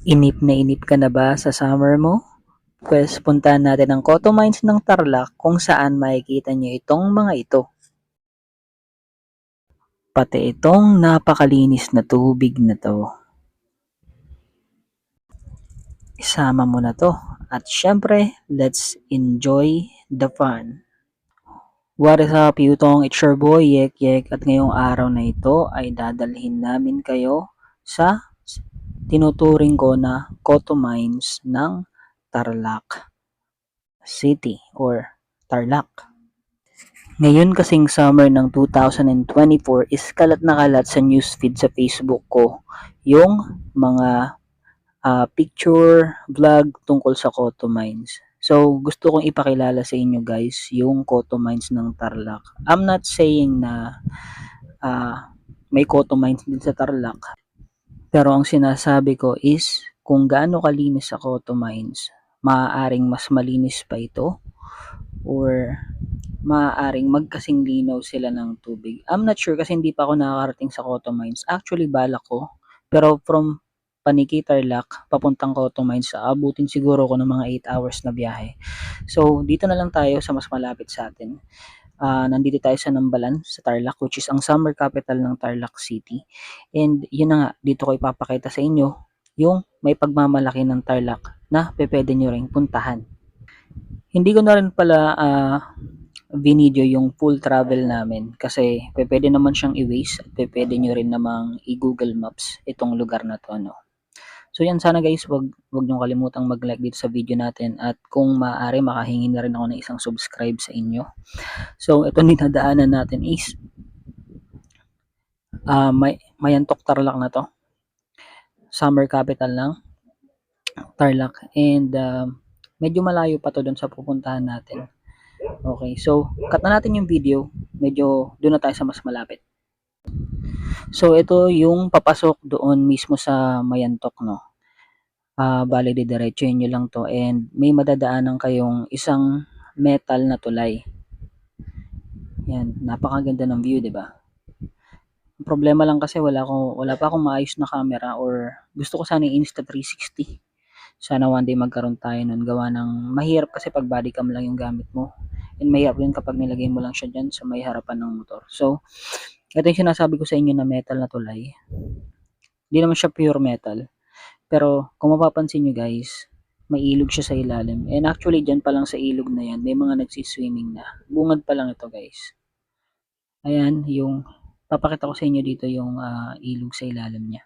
Inip na inip ka na ba sa summer mo? Pwes puntahan natin ang Cotto Mines ng Tarlac kung saan makikita nyo itong mga ito. Pati itong napakalinis na tubig na to. Isama mo na to. At syempre, let's enjoy the fun. What is up, Yutong? It's your boy, Yek Yek. At ngayong araw na ito ay dadalhin namin kayo sa tinuturing ko na Cotto Mines ng Tarlac City or Tarlac. Ngayon kasing summer ng 2024 is kalat na kalat sa newsfeed sa Facebook ko yung mga ah, picture, vlog tungkol sa Cotto Mines. So, gusto kong ipakilala sa inyo guys yung Cotto Mines ng Tarlac. I'm not saying na ah, may Cotto Mines din sa Tarlac. Pero ang sinasabi ko is kung gaano kalinis sa Cotto Mines, maaaring mas malinis pa ito or maaaring magkasing linaw sila ng tubig. I'm not sure kasi hindi pa ako nakakarating sa Cotto Mines. Actually, balak ko. Pero from Paniki Tarlac, papuntang Cotto Mines, aabutin siguro ko ng mga 8 hours na biyahe. So, dito na lang tayo sa mas malapit sa atin. Ah, nandito tayo sa Nambalan, sa Tarlac, which is ang summer capital ng Tarlac City. And yun na nga, dito ko ipapakita sa inyo yung may pagmamalaki ng Tarlac na pwede nyo ring puntahan. Hindi ko na rin pala ah, video yung full travel namin kasi pwede naman siyang i-waste at pwede nyo rin namang i-google maps itong lugar na to. No? So yan sana guys, wag, wag nyo kalimutang mag-like dito sa video natin at kung maaari makahingi na rin ako ng isang subscribe sa inyo. So ito dinadaanan natin is ah may Mayantok Tarlac na to. Summer capital ng Tarlac and ah, medyo malayo pa to doon sa pupuntahan natin. Okay, so cut na natin yung video. Medyo doon na tayo sa mas malapit. So ito yung papasok doon mismo sa Mayantok no. Ah, bale didiretsuhin nyo lang to and may madadaanan kayong isang metal na tulay. Yan, napakaganda ng view, 'di ba? Problema lang kasi wala ko wala pa akong maayos na camera or gusto ko sana Insta 360. Sana one day magkaroon tayo nun gawa ng mahirap kasi pag body cam lang yung gamit mo. And mahirap din kapag nilagay mo lang siya dyan sa may harapan ng motor. So, ito yung sinasabi ko sa inyo na metal na tulay. Hindi naman siya pure metal. Pero kung mapapansin nyo guys, may ilog siya sa ilalim. And actually dyan pa lang sa ilog na yan, may mga nagsiswimming na. Bungad pa lang ito guys. Ayan, yung papakita ko sa inyo dito yung ah, ilog sa ilalim niya.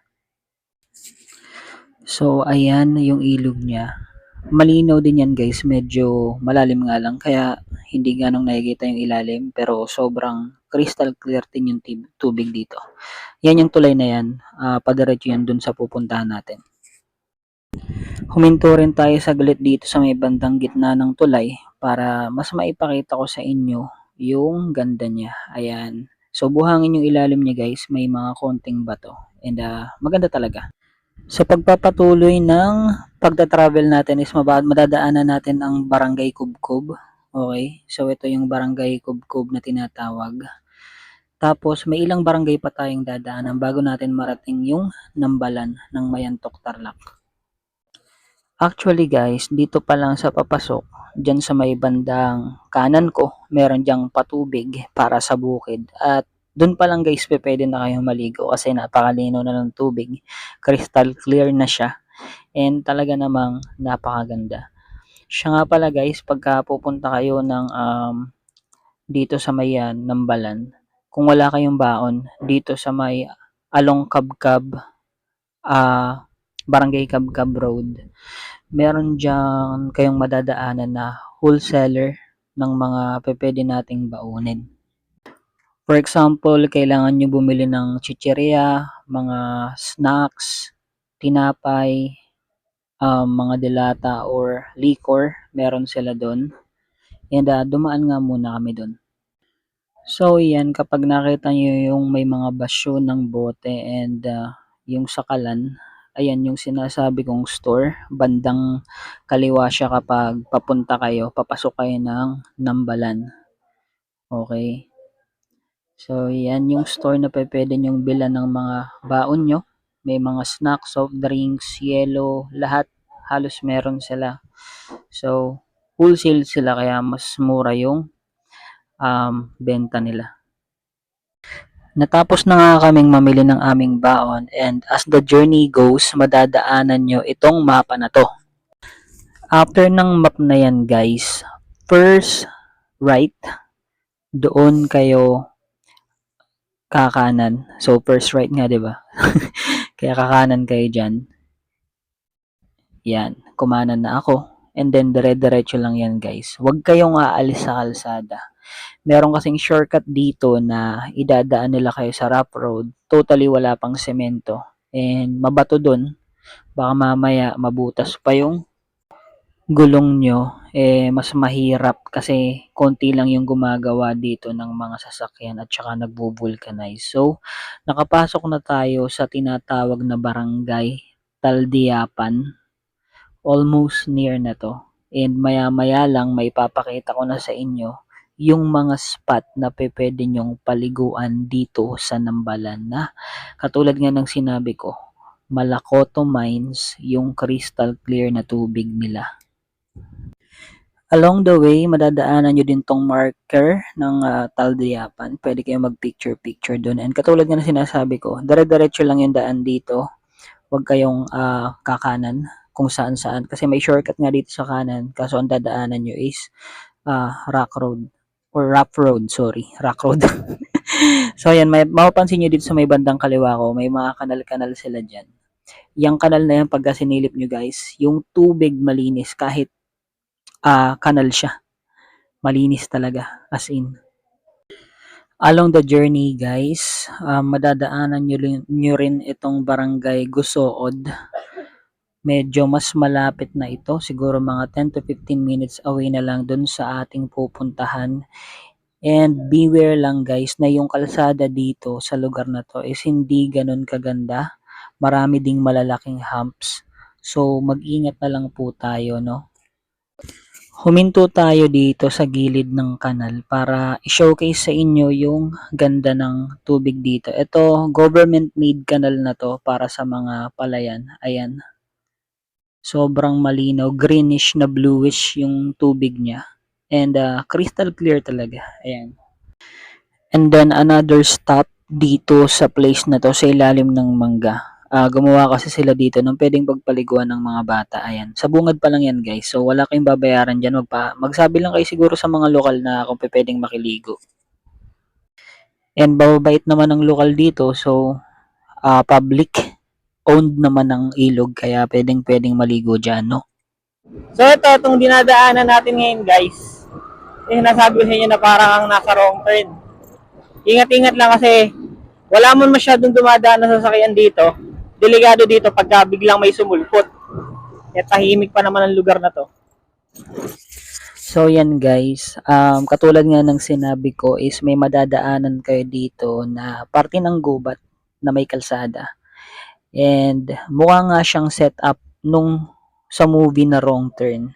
So, ayan yung ilog niya. Malinaw din yan guys, medyo malalim nga lang, kaya hindi ganong nakikita yung ilalim, pero sobrang crystal clear din yung tubig dito. Yan yung tulay na yan, uh, padiretso yan dun sa pupuntahan natin. Huminto rin tayo saglit dito sa may bandang gitna ng tulay para mas maipakita ko sa inyo yung ganda niya. Ayan. So buhangin yung ilalim niya guys, may mga konting bato. And uh, maganda talaga. Sa pagpapatuloy ng pagta-travel natin is madadaanan natin ang Barangay Kubkub. Okay? So ito yung Barangay Kubkub na tinatawag. Tapos may ilang barangay pa tayong dadaanan bago natin marating yung Nambalan ng Mayantok Tarlac. Actually guys, dito pa lang sa papasok, dyan sa may bandang kanan ko, meron dyang patubig para sa bukid. At doon pa lang guys, pwede na kayong maligo kasi napakalino na ng tubig. Crystal clear na siya. And talaga namang napakaganda. Siya nga pala guys, pagka pupunta kayo ng um, dito sa may uh, Nambalan, kung wala kayong baon, dito sa may Along Kabkab, uh, Barangay Kabkab Road, meron dyan kayong madadaanan na wholesaler ng mga pwede nating baunin. For example, kailangan nyo bumili ng chicheria, mga snacks, tinapay, um, mga delata or liquor, meron sila doon. And uh, dumaan nga muna kami doon. So yan, kapag nakita nyo yung may mga basyo ng bote and uh, yung sakalan, ayan yung sinasabi kong store. Bandang kaliwa siya kapag papunta kayo, papasok kayo ng Nambalan. Okay. So, yan yung store na pwede nyong bilan ng mga baon nyo. May mga snacks, soft drinks, yelo, lahat halos meron sila. So, wholesale sila kaya mas mura yung um, benta nila. Natapos na nga kaming mamili ng aming baon and as the journey goes, madadaanan nyo itong mapa na to. After ng map na yan guys, first right, doon kayo kakanan. So first right nga 'di ba? Kaya kakanan kayo diyan. Yan, kumanan na ako. And then dire-diretso lang yan guys. Huwag kayong aalis sa kalsada. Meron kasing shortcut dito na idadaan nila kayo sa rough road. Totally wala pang semento. And mabato dun. Baka mamaya mabutas pa yung gulong nyo. Eh, mas mahirap kasi konti lang yung gumagawa dito ng mga sasakyan at saka nagbo-vulcanize. So, nakapasok na tayo sa tinatawag na barangay Taldiapan. Almost near na to. And maya-maya lang may papakita ko na sa inyo yung mga spot na pe pwede nyong paliguan dito sa Nambalan na katulad nga ng sinabi ko, Malakoto Mines yung crystal clear na tubig nila. Along the way, madadaanan nyo din tong marker ng uh, Taldiapan. Pwede kayo mag-picture-picture doon. And katulad nga na sinasabi ko, dire-diretso lang yung daan dito. Huwag kayong uh, kakanan kung saan saan. Kasi may shortcut nga dito sa kanan. Kaso ang dadaanan nyo is uh, rock road. Or rough road, sorry. Rock road. so ayan, may, mapapansin nyo dito sa may bandang kaliwa ko, may mga kanal-kanal sila dyan. Yung kanal na yan, pagka sinilip nyo guys, yung tubig malinis kahit uh, kanal siya. Malinis talaga, as in. Along the journey guys, uh, madadaanan nyo, nyo rin itong barangay Gusood medyo mas malapit na ito. Siguro mga 10 to 15 minutes away na lang dun sa ating pupuntahan. And beware lang guys na yung kalsada dito sa lugar na to is hindi ganun kaganda. Marami ding malalaking humps. So mag-ingat na lang po tayo no. Huminto tayo dito sa gilid ng kanal para i-showcase sa inyo yung ganda ng tubig dito. Ito, government made kanal na to para sa mga palayan. Ayan sobrang malinaw, greenish na bluish yung tubig niya. And uh, crystal clear talaga. Ayan. And then another stop dito sa place na to sa ilalim ng mangga. Uh, gumawa kasi sila dito ng pwedeng pagpaliguan ng mga bata. Ayan. Sa bungad pa lang yan guys. So wala kayong babayaran dyan. Magpa magsabi lang kayo siguro sa mga lokal na kung pwedeng makiligo. And bababait naman ng lokal dito. So uh, public owned naman ng ilog kaya pwedeng pwedeng maligo dyan, no? So ito, itong dinadaanan natin ngayon guys, eh nasabi ko sa inyo na parang ang nasa wrong turn. Ingat-ingat lang kasi wala mo masyadong dumadaan na sasakyan dito. Delikado dito pagka biglang may sumulpot. Kaya tahimik pa naman ang lugar na to. So yan guys, um, katulad nga ng sinabi ko is may madadaanan kayo dito na parte ng gubat na may kalsada. And mukha nga siyang setup nung sa movie na Wrong Turn.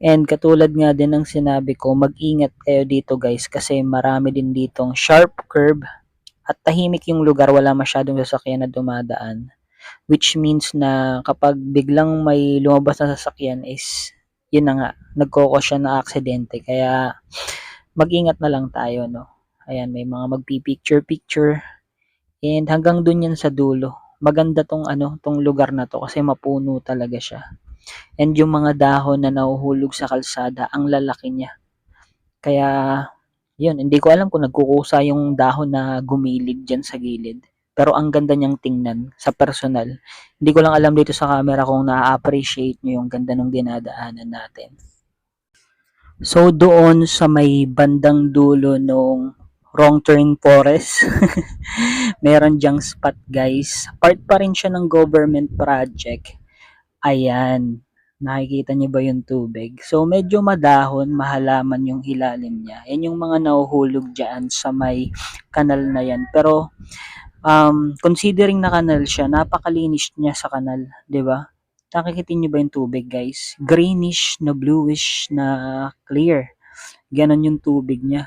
And katulad nga din ng sinabi ko, mag-ingat kayo dito guys kasi marami din ditong sharp curve at tahimik yung lugar, wala masyadong sasakyan na dumadaan. Which means na kapag biglang may lumabas na sasakyan is yun na nga, nagkoko siya na aksidente. Kaya mag-ingat na lang tayo, no? Ayan, may mga magpi-picture-picture. And hanggang dun yan sa dulo maganda tong ano, tong lugar na to kasi mapuno talaga siya. And yung mga dahon na nahuhulog sa kalsada, ang lalaki niya. Kaya, yun, hindi ko alam kung nagkukusa yung dahon na gumilid dyan sa gilid. Pero ang ganda niyang tingnan sa personal. Hindi ko lang alam dito sa camera kung na-appreciate niyo yung ganda ng dinadaanan natin. So doon sa may bandang dulo nung wrong turn forest. Meron diyang spot guys. Part pa rin siya ng government project. Ayan. Nakikita niyo ba yung tubig? So medyo madahon, mahalaman yung ilalim niya. Yan yung mga nahuhulog dyan sa may kanal na yan. Pero um, considering na kanal siya, napakalinis niya sa kanal. ba? Diba? Nakikita niyo ba yung tubig guys? Greenish na bluish na clear. Ganon yung tubig niya.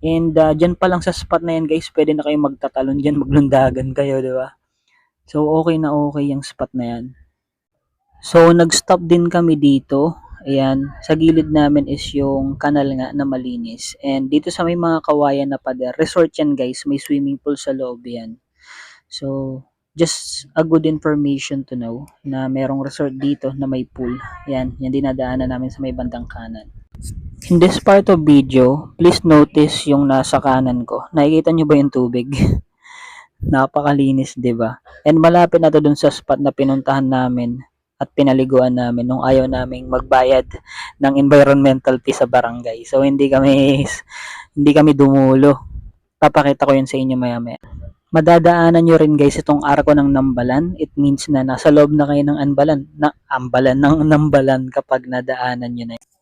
And uh, dyan pa lang sa spot na yan guys, pwede na kayo magtatalon dyan, maglundagan kayo, di ba? So, okay na okay yung spot na yan. So, nag-stop din kami dito. Ayan, sa gilid namin is yung kanal nga na malinis. And dito sa may mga kawayan na pader, resort yan guys, may swimming pool sa loob yan. So, just a good information to know na merong resort dito na may pool. Yan, yan dinadaanan namin sa may bandang kanan. In this part of video, please notice yung nasa kanan ko. Nakikita nyo ba yung tubig? Napakalinis, ba? And malapit na to dun sa spot na pinuntahan namin at pinaliguan namin nung ayaw naming magbayad ng environmental fee sa barangay. So hindi kami hindi kami dumulo. Papakita ko 'yun sa inyo maya-maya. Madadaanan nyo rin guys itong arko ng Nambalan. It means na nasa loob na kayo ng Ambalan, na Ambalan ng Nambalan kapag nadaanan nyo na yun.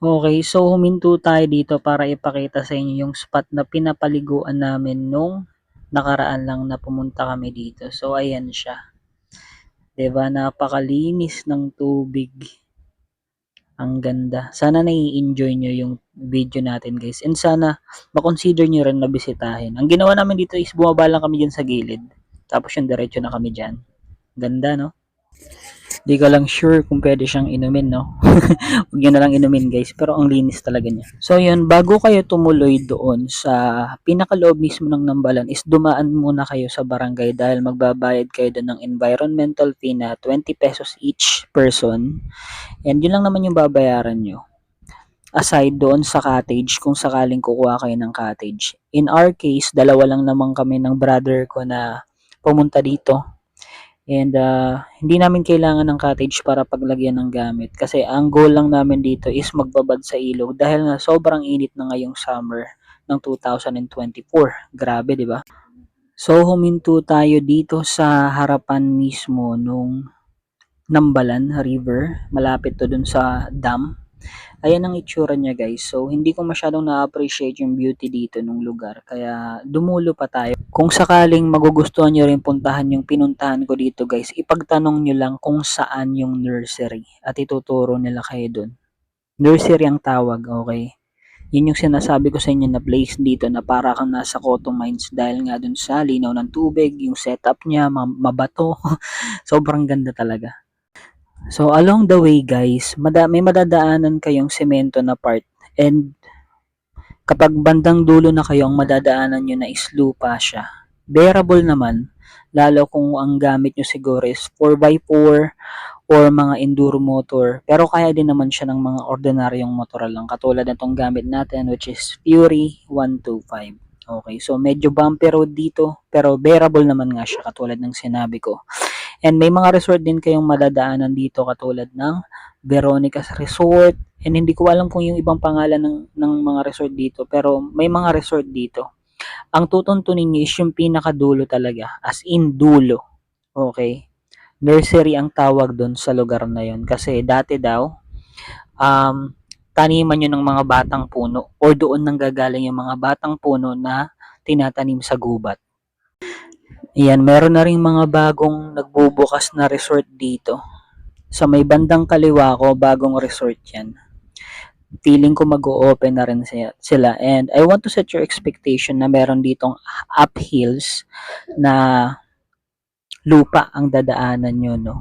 Okay, so huminto tayo dito para ipakita sa inyo yung spot na pinapaliguan namin nung nakaraan lang na pumunta kami dito. So ayan siya. ba? Napakalinis ng tubig. Ang ganda. Sana nai-enjoy nyo yung video natin guys. And sana makonsider nyo rin na bisitahin. Ang ginawa namin dito is bumaba lang kami dyan sa gilid. Tapos yung diretso na kami dyan. Ganda no? Di ko lang sure kung pwede siyang inumin no? Huwag na lang inumin guys. Pero ang linis talaga niya. So yun, bago kayo tumuloy doon sa pinakaloob mismo ng Nambalan is dumaan muna kayo sa barangay dahil magbabayad kayo doon ng environmental fee na 20 pesos each person. And yun lang naman yung babayaran nyo. Aside doon sa cottage, kung sakaling kukuha kayo ng cottage. In our case, dalawa lang naman kami ng brother ko na pumunta dito. And uh, hindi namin kailangan ng cottage para paglagyan ng gamit. Kasi ang goal lang namin dito is magbabad sa ilog dahil nga sobrang init na ngayong summer ng 2024. Grabe, di ba? So, huminto tayo dito sa harapan mismo nung Nambalan River. Malapit to dun sa dam. Ayan ang itsura niya guys. So, hindi ko masyadong na-appreciate yung beauty dito nung lugar. Kaya, dumulo pa tayo. Kung sakaling magugustuhan nyo rin puntahan yung pinuntahan ko dito guys, ipagtanong nyo lang kung saan yung nursery. At ituturo nila kayo dun. Nursery ang tawag, okay? Yun yung sinasabi ko sa inyo na place dito na para kang nasa Cotto Mines dahil nga dun sa linaw ng tubig, yung setup niya, ma- mabato. Sobrang ganda talaga. So along the way guys, mada may madadaanan kayong semento na part and kapag bandang dulo na kayo ang madadaanan nyo na is lupa siya. Bearable naman, lalo kung ang gamit nyo siguro is 4x4 or mga enduro motor. Pero kaya din naman siya ng mga ordinaryong motor lang katulad nitong gamit natin which is Fury 125. Okay, so medyo bumpy road dito pero bearable naman nga siya katulad ng sinabi ko. And may mga resort din kayong madadaanan dito katulad ng Veronica's Resort. And hindi ko alam kung yung ibang pangalan ng, ng mga resort dito. Pero may mga resort dito. Ang tutuntunin niyo is yung pinakadulo talaga. As in dulo. Okay. Nursery ang tawag doon sa lugar na yon Kasi dati daw, um, taniman yun ng mga batang puno. Or doon nang gagaling yung mga batang puno na tinatanim sa gubat. Ayan, meron na rin mga bagong nagbubukas na resort dito. Sa may bandang kaliwa ko, bagong resort yan. Feeling ko mag-o-open na rin sila. And I want to set your expectation na meron ditong uphills na lupa ang dadaanan nyo, no?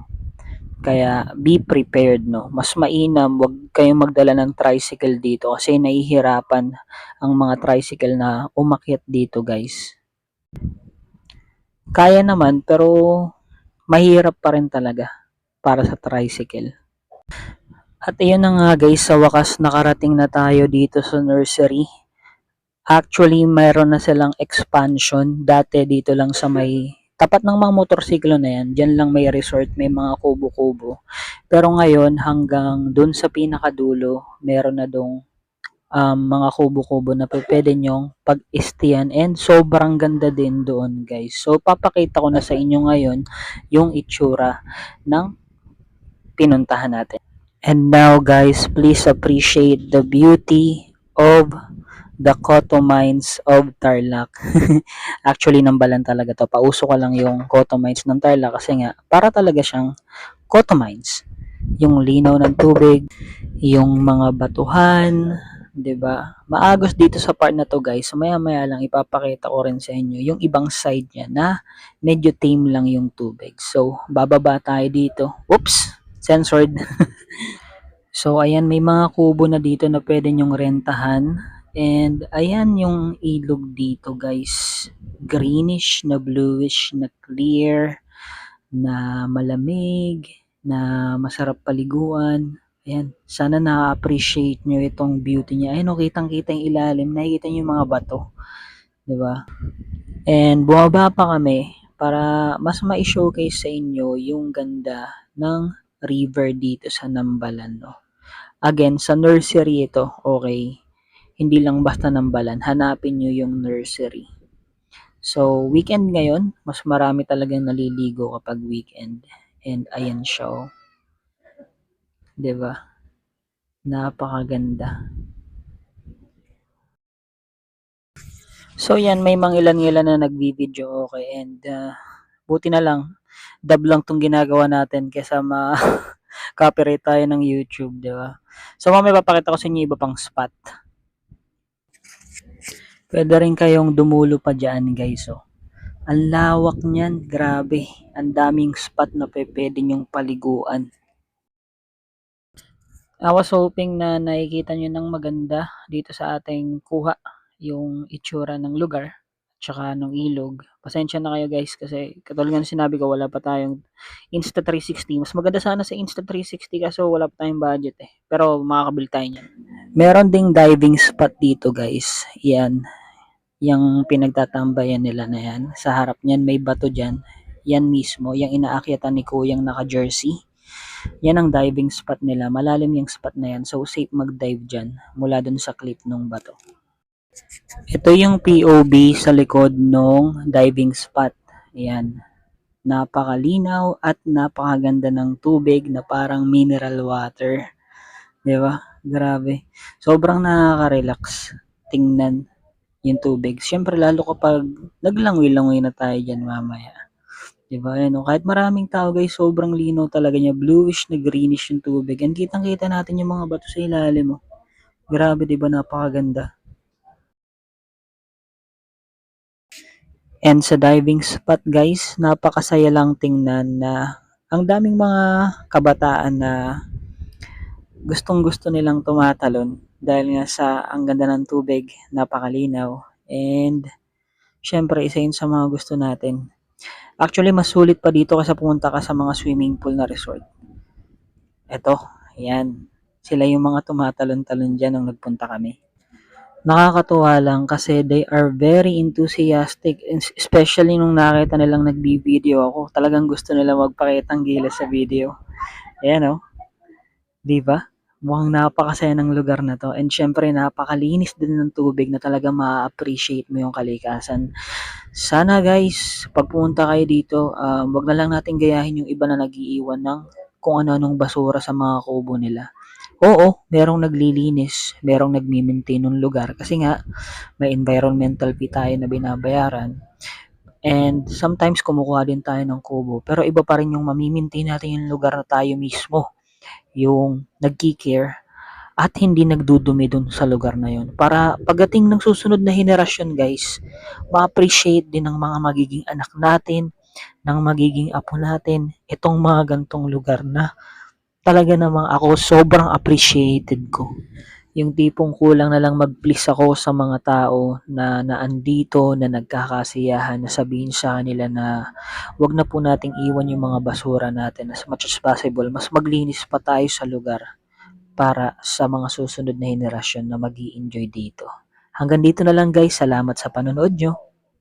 Kaya be prepared, no? Mas mainam, wag kayong magdala ng tricycle dito kasi nahihirapan ang mga tricycle na umakyat dito, guys kaya naman pero mahirap pa rin talaga para sa tricycle. At ayun na nga guys, sa wakas nakarating na tayo dito sa nursery. Actually, mayroon na silang expansion. Dati dito lang sa may tapat ng mga motorsiklo na yan, dyan lang may resort, may mga kubo-kubo. Pero ngayon, hanggang dun sa pinakadulo, meron na dong um, mga kubo-kubo na pwede nyong pag-istiyan and sobrang ganda din doon guys. So papakita ko na sa inyo ngayon yung itsura ng pinuntahan natin. And now guys, please appreciate the beauty of the Cotto Mines of Tarlac. Actually, nambalan talaga to. Pauso ko lang yung Cotto Mines ng Tarlac kasi nga, para talaga siyang Cotto Mines. Yung linaw ng tubig, yung mga batuhan, 'di ba? Maagos dito sa part na 'to, guys. Maya-maya lang ipapakita ko rin sa inyo yung ibang side niya na medyo tame lang yung tubig. So, bababa tayo dito. Oops, censored. so, ayan may mga kubo na dito na pwede nyong rentahan. And ayan yung ilog dito, guys. Greenish na bluish na clear na malamig, na masarap paliguan. Ayan, sana na-appreciate nyo itong beauty niya. Ayun, oh, kitang-kita yung ilalim. Nakikita nyo yung mga bato. ba? And bumaba pa kami para mas ma-showcase sa inyo yung ganda ng river dito sa Nambalan. No? Again, sa nursery ito, okay. Hindi lang basta Nambalan. Hanapin nyo yung nursery. So, weekend ngayon, mas marami talagang naliligo kapag weekend. And ayan siya. oh. 'Di ba? Napakaganda. So yan, may mga ilan-ilan na nagbibideo okay and ah, buti na lang dub lang tong ginagawa natin kaysa ma copyright tayo ng YouTube, 'di ba? So mamaya papakita ko sa inyo iba pang spot. Pwede rin kayong dumulo pa diyan, guys, oh. Ang lawak niyan, grabe. Ang daming spot na pwede nyong paliguan. I was hoping na nakikita nyo ng maganda dito sa ating kuha yung itsura ng lugar tsaka ng ilog. Pasensya na kayo guys kasi katulad nga ng sinabi ko wala pa tayong Insta360. Mas maganda sana sa Insta360 kaso wala pa tayong budget eh. Pero makakabili tayo niyan. Meron ding diving spot dito guys. Yan. Yung pinagtatambayan nila na yan. Sa harap niyan may bato dyan. Yan mismo. Yung inaakyatan ni kuyang naka-jersey. Yan ang diving spot nila. Malalim yung spot na yan. So, safe mag-dive dyan mula dun sa cliff nung bato. Ito yung POV sa likod nung diving spot. Ayan. Napakalinaw at napakaganda ng tubig na parang mineral water. 'Di ba? Grabe. Sobrang nakaka-relax tingnan yung tubig. Siyempre lalo kapag naglangoy-langoy na tayo dyan mamaya. 'Di ba? Ano, kahit maraming tao guys, sobrang linaw talaga niya. Bluish na greenish yung tubig. And kitang-kita natin yung mga bato sa ilalim mo. Grabe, 'di ba? Napakaganda. And sa diving spot guys, napakasaya lang tingnan na ang daming mga kabataan na gustong gusto nilang tumatalon dahil nga sa ang ganda ng tubig, napakalinaw. And syempre isa yun sa mga gusto natin. Actually, mas sulit pa dito kasi pumunta ka sa mga swimming pool na resort. Eto, yan. Sila yung mga tumatalon-talon dyan nung nagpunta kami. Nakakatuwa lang kasi they are very enthusiastic es- especially nung nakita nilang nagbi-video ako. Talagang gusto nila magpakitang gilas sa video. Ayan oh. Di ba mukhang napakasaya ng lugar na to and syempre napakalinis din ng tubig na talaga ma-appreciate mo yung kalikasan sana guys pag pumunta kayo dito um, wag na lang natin gayahin yung iba na nagiiwan ng kung ano-anong basura sa mga kubo nila Oo, merong naglilinis, merong nagmi-maintain ng lugar kasi nga may environmental fee tayo na binabayaran. And sometimes kumukuha din tayo ng kubo. Pero iba pa rin yung mamimaintain natin yung lugar na tayo mismo. Yung nagki-care at hindi nagdudumi dun sa lugar na yun. Para pagdating ng susunod na henerasyon guys, ma-appreciate din ng mga magiging anak natin, ng magiging apo natin, itong mga gantong lugar na talaga namang ako sobrang appreciated ko. Yung tipong kulang na lang mag-please ako sa mga tao na naandito, na nagkakasiyahan, na sabihin sa kanila na wag na po nating iwan yung mga basura natin as much as possible. Mas maglinis pa tayo sa lugar para sa mga susunod na henerasyon na mag enjoy dito. Hanggang dito na lang guys. Salamat sa panonood nyo.